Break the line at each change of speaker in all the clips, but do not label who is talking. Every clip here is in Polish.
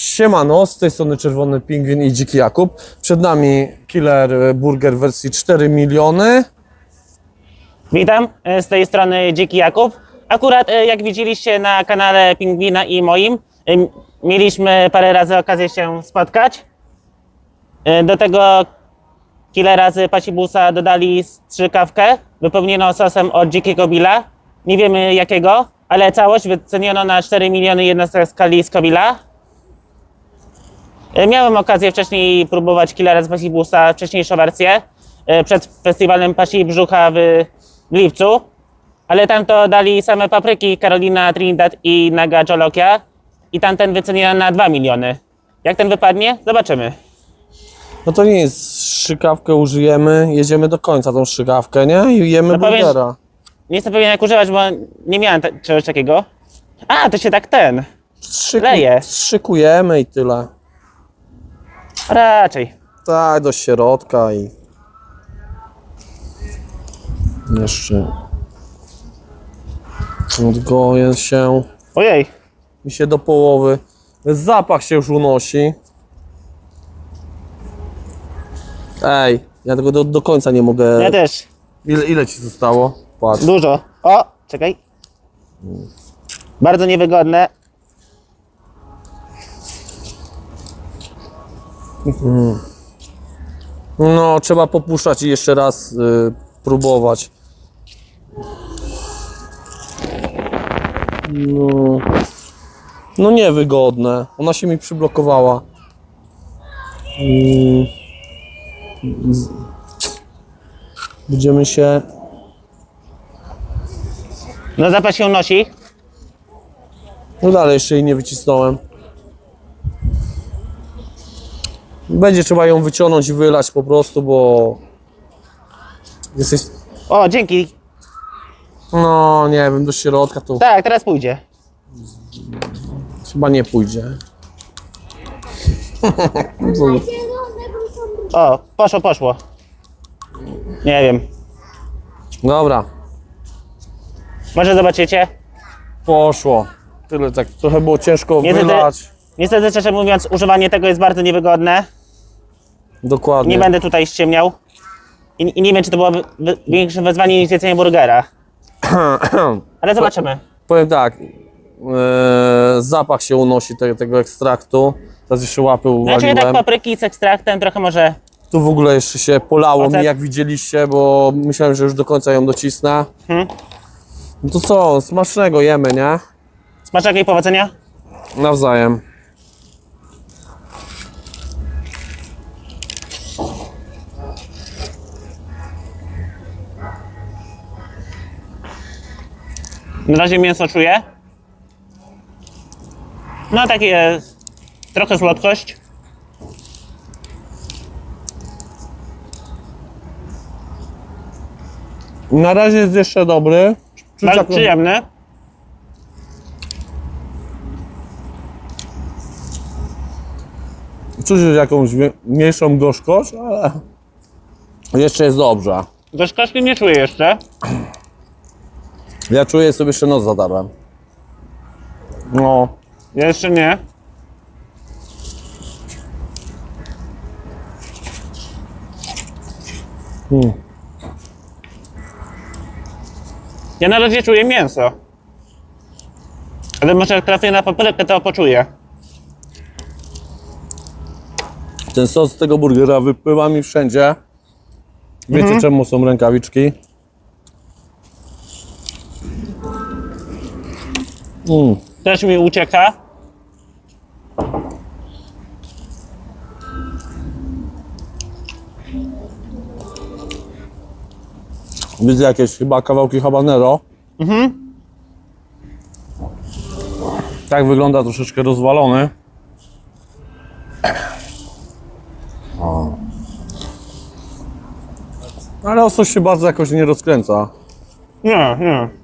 Siemano, z tej strony Czerwony Pingwin i Dziki Jakub. Przed nami Killer Burger wersji 4 miliony.
Witam, e, z tej strony Dziki Jakub. Akurat e, jak widzieliście na kanale Pingwina i moim, e, mieliśmy parę razy okazję się spotkać. E, Do tego killera z Pasibusa dodali strzykawkę wypełnioną sosem od dzikiego Billa. Nie wiemy jakiego, ale całość wyceniono na 4 miliony jednostek skali Scoville'a. E, Miałem okazję wcześniej próbować killera z Pasibusa, wcześniejszą wersję, e, przed festiwalem Pasi Brzucha w lipcu, ale tam to dali same papryki Carolina Trinidad i Naga Jolokia i tamten wyceniono na 2 miliony. Jak ten wypadnie? Zobaczymy.
No to nie jest strzykawkę użyjemy, jedziemy do końca tą strzykawkę, nie? I jemy
No
burgera.
Nie jestem pewien jak używać, bo nie miałem czegoś takiego. A, to się tak ten.
Strzyku,
Leje.
Strzykujemy i tyle.
Raczej.
Tak, do środka i... Jeszcze... Odgoję się.
Ojej.
mi się do połowy. Zapach się już unosi. Ej, ja tego do, do końca nie mogę.
Ja też.
Ile, ile ci zostało? Patrz.
Dużo. O, czekaj. Bardzo niewygodne.
No, trzeba popuszczać i jeszcze raz y, próbować. No, no niewygodne. Ona się mi przyblokowała. Mm. Będziemy się
No zapach się unosi.
No dalej jeszcze jej nie wycisnąłem. Będzie trzeba ją wyciągnąć i wylać po prostu, bo jesteś...
O, dzięki.
No nie wiem, do środka to
Tak, teraz pójdzie.
chyba nie pójdzie.
O, poszło, poszło. Nie wiem.
Dobra,
Może zobaczycie.
poszło. Tyle tak, trochę było ciężko
Niestety,
wylać.
niestety, szczerze mówiąc, używanie tego jest bardzo niewygodne.
Dokładnie.
Nie będę tutaj ściemniał. I, I nie wiem, czy to było wy- większe wyzwanie niż jedzenie burgera. Ale zobaczymy.
Powiem tak, e, zapach się unosi te, tego ekstraktu. Teraz jeszcze łapy
czuję tak papryki z ekstraktem, trochę może...
Tu w ogóle jeszcze się polało
Ocet?
mi, jak widzieliście, bo myślałem, że już do końca ją docisnę.
Hmm?
No to co, smacznego jemy, nie?
Smacznego i powodzenia?
Nawzajem.
Na razie mięso czuję. No takie... Trochę słodkość.
Na razie jest jeszcze dobry. Czuć
Bardzo przyjemny.
Czuć jakąś mniejszą gorzkość, ale jeszcze jest dobrze.
Gorzkości nie czuję jeszcze.
Ja czuję sobie jeszcze nos zadarłem. No,
Ja jeszcze nie.
Hmm.
Ja na razie czuję mięso. Ale może jak trafię na paprykę, to poczuję.
ten sos z tego burgera wypływa mi wszędzie. Wiecie czemu są rękawiczki? Mm.
Też mi ucieka.
Widzę jakieś chyba kawałki habanero. Tak wygląda troszeczkę rozwalony. O. Ale osos się bardzo jakoś nie rozkręca.
Nie, nie.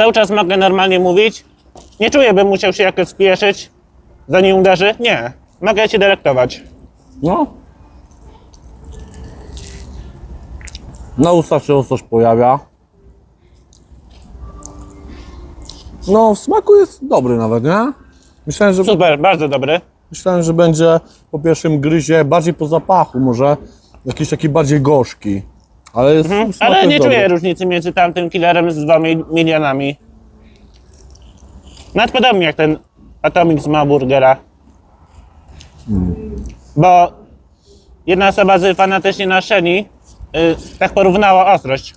Cały czas mogę normalnie mówić. Nie czuję, bym musiał się jakoś spieszyć, zanim uderzy. Nie. Mogę się delektować.
No. Na ustach się osos pojawia. No, w smaku jest dobry nawet, nie? Myślałem, że,
Super, bardzo dobry.
myślałem, że będzie po pierwszym gryzie bardziej po zapachu, może jakiś taki bardziej gorzki. Ale jest, smak
Mhm. Ale
jest
nie
dobry.
czuję różnicy między tamtym killerem z 2 milionami. Nawet podobnie jak ten Atomic z Burgera. Bo jedna osoba z fanatycznie na Sheni y, tak porównała ostrość.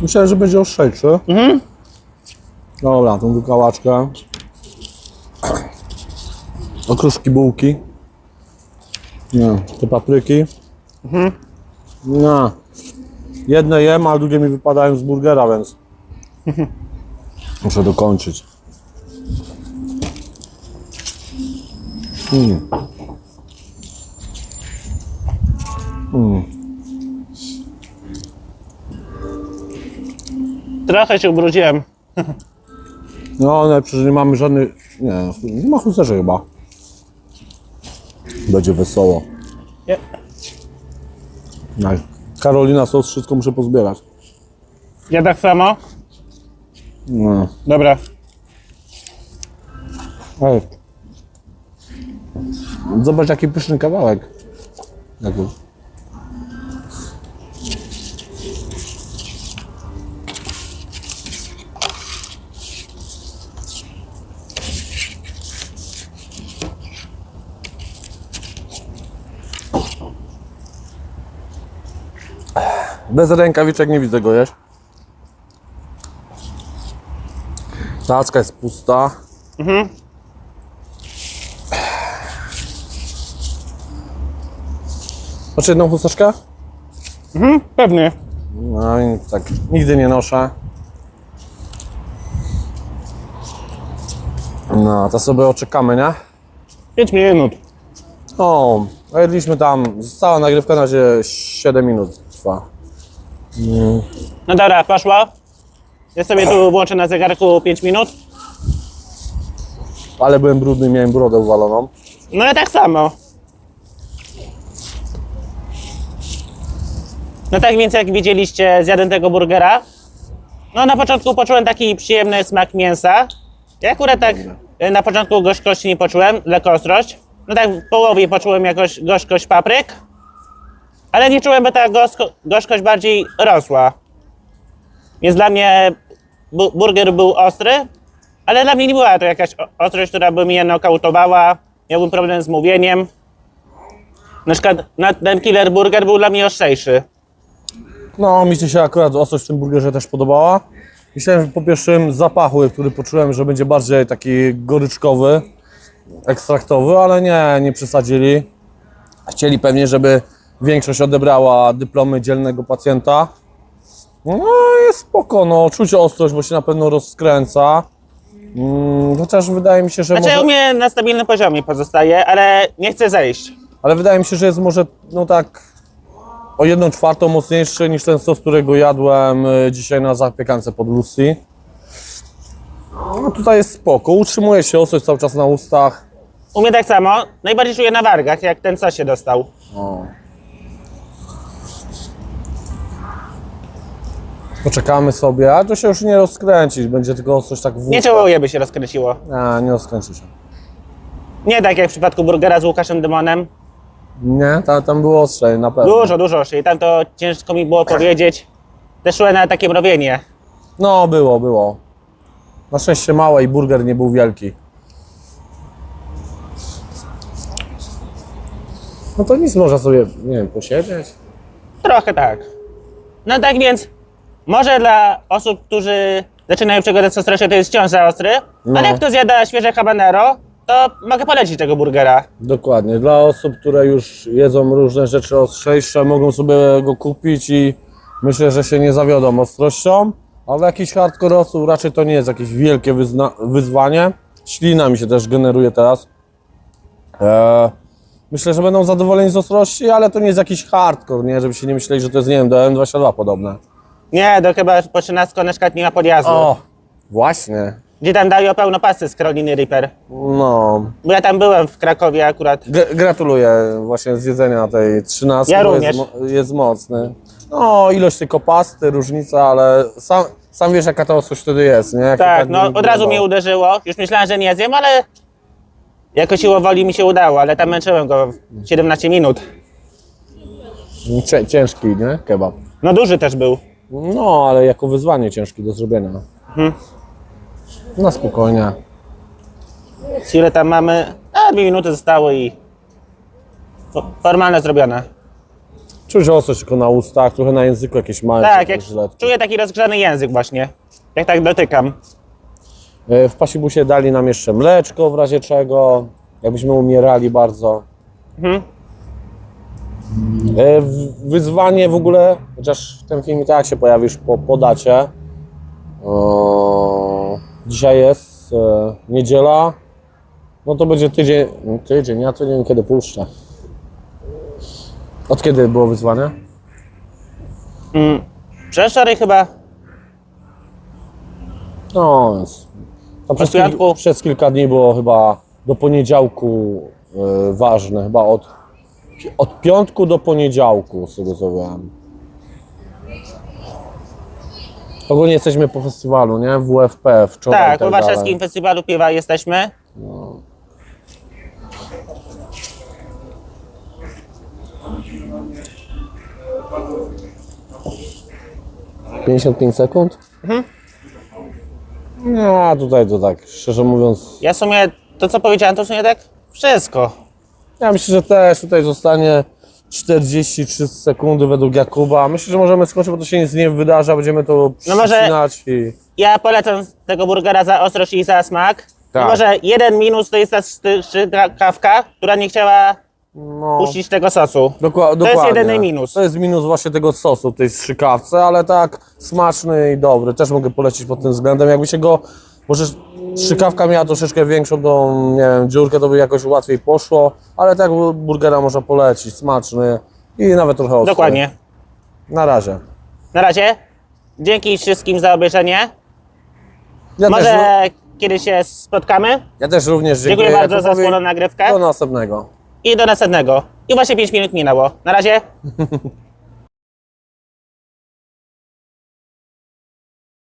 Myślałem, że będzie ostrzejszy. Mhm. Dobra, tą wykałaczkę. Okruszki bułki. Nie, te papryki. Mhm. Nie. Jedne jem, a drugie mi wypadają z burgera, więc muszę dokończyć. Mm.
Trochę się ubrudziłem.
No, ale przecież nie mamy żadnych. Nie, nie ma chucerzy chyba. Będzie wesoło.
Nie.
Karolina sos, wszystko muszę pozbierać.
Ja tak samo?
No.
Dobra.
Ej. Zobacz jaki pyszny kawałek. Jakby. Bez rękawiczek nie widzę go, jesz? Tacka jest pusta. Masz jedną chusteczkę?
Pewnie.
No i tak, nigdy nie noszę. No, to sobie oczekamy, nie?
5 minut.
O, jedliśmy tam, cała nagrywka na razie 7 minut trwa.
No dobra, poszło. Ja sobie tu włączę na zegarku 5 minut.
Ale byłem brudny, miałem brodę uwaloną.
No ja tak samo. No tak więc jak widzieliście, zjadłem tego burgera. No na początku poczułem taki przyjemny smak mięsa. Ja akurat tak y, na początku gorzkości nie poczułem, lekko ostrość. No tak w połowie poczułem jakoś gorzkość papryk. Ale nie czułem, by ta gorzko, gorzkość bardziej rosła. Więc dla mnie bu burger był ostry, ale dla mnie nie była to jakaś ostrość, która by mnie nokautowała. Miałbym problem z mówieniem. Na przykład ten killer burger był dla mnie ostrzejszy.
No, mi się akurat ostrość w tym burgerze też podobała. Myślałem, że po pierwszym zapachu, który poczułem, że będzie bardziej taki goryczkowy, ekstraktowy, ale nie, nie przesadzili. Chcieli pewnie, żeby większość odebrała dyplomy dzielnego pacjenta. No jest spoko, no, czuć ostrość, bo się na pewno rozkręca. Mm, chociaż wydaje mi się, że
Znaczy
może...
u mnie na stabilnym poziomie pozostaje, ale nie chcę zejść.
Ale wydaje mi się, że jest może, no tak, o jedną czwartą mocniejszy niż ten sos, którego jadłem y, dzisiaj na zapiekance pod Lucy. No tutaj jest spoko, utrzymuje się ostrość cały czas na ustach.
U mnie tak samo. Najbardziej czuję na wargach, jak ten co się dostał.
O. Poczekamy sobie, ale to się już nie rozkręci, będzie tylko ostrość tak w
Nie czuję, by się rozkręciło.
Nie, nie rozkręci się.
Nie tak jak w przypadku burgera z Łukaszem Demonem.
Nie, tam, tam było ostrzej, na pewno.
Dużo, dużo ostrzej. Tam to ciężko mi było powiedzieć. Też czułem na takie mrowienie.
No, było, było. Na szczęście małe i burger nie był wielki. No to nic, można sobie, nie wiem, posiedzieć.
Trochę tak. No tak więc, może dla osób, którzy zaczynają przygodę z ostrością, to jest wciąż za ostry,
No.
ale jak kto zjada świeże habanero, to mogę polecić tego burgera.
Dokładnie. Dla osób, które już jedzą różne rzeczy ostrzejsze, mogą sobie go kupić i myślę, że się nie zawiodą ostrością. A dla jakichś hardkorowców raczej to nie jest jakieś wielkie wyzna- wyzwanie. Ślina mi się też generuje teraz. Eee, myślę, że będą zadowoleni z ostrości, ale to nie jest jakiś hardcore, nie? Żeby się nie myśleli, że to jest, nie wiem, do M22 podobne.
Nie, to chyba po 13 na przykład nie ma podjazdu.
O, właśnie.
Gdzie tam dają pełno pasy z Karoliny Reaper.
No,
Bo ja tam byłem w Krakowie akurat.
Gratuluję właśnie zjedzenia tej 13,
Ja
bo
również.
jest, mo- jest mocny. No, ilość tylko pasty, różnica, ale sam, sam wiesz jaka to ostrość wtedy jest, nie? Jak
Tak,
tak
no od razu mnie uderzyło. Już myślałem, że nie zjem, ale jako siło woli mi się udało, ale tam męczyłem go w 17 minut.
Cię- Ciężki, nie? Kebab.
No duży też był.
No, ale jako wyzwanie ciężki do zrobienia.
Mhm.
Na spokojnie.
Ile tam mamy? A, dwie minuty zostały i fo- formalne zrobione.
Czuć ostrość tylko na ustach, trochę na języku jakieś małe
Tak, jak
żyletki.
czuję taki rozgrzany język właśnie. Jak tak dotykam.
E, W pasibusie dali nam jeszcze mleczko w razie czego, jakbyśmy umierali bardzo.
Mhm.
E, w- Wyzwanie w ogóle, chociaż ten film i tak się pojawisz po, po dacie. O, dzisiaj jest e, niedziela. No to będzie tydzień, tydzień, ja to nie wiem kiedy puszczę. Od kiedy było wyzwanie?
Przedwczoraj chyba.
No, więc tam przez, kil, przez kilka dni było chyba do poniedziałku e, ważne, chyba od, od piątku do poniedziałku, wiem. Ogólnie jesteśmy po festiwalu, nie? WFP wczoraj. i
Tak,
tak
po
dalej.
Warszawskim Festiwalu Piwa jesteśmy.
dalej. 55 sekund? Mhm. No, tutaj to tak, szczerze mówiąc,
Ja w sumie, to co powiedziałem, to w sumie tak wszystko.
Ja myślę, że też tutaj zostanie 43 sekundy według Jakuba. Myślę, że możemy skończyć, bo to się nic nie wydarza, będziemy to
No może-
przycinać i...
Ja polecam tego burgera za ostrość i za smak.
Tak.
Mimo, że jeden minus to jest ta szty- strzykawka, która nie chciała
No,
puścić tego sosu.
dokła-
To jest
dokładnie.
jedyny minus.
To jest minus właśnie tego sosu, tej strzykawce, ale tak smaczny i dobry. Też mogę polecić pod tym względem. Jakby się go, może strzykawka miała troszeczkę większą tą, nie wiem, dziurkę, to by jakoś łatwiej poszło, ale tak burgera można polecić, smaczny i nawet trochę ostry.
Dokładnie.
Na razie.
Na razie. Dzięki wszystkim za obejrzenie.
Ja, też,
Może kiedyś się spotkamy.
ja też również dziękuję,
Dziękuję bardzo za wspólną nagrywkę.
Do następnego.
I do następnego. I właśnie 5 minut minęło. Na razie.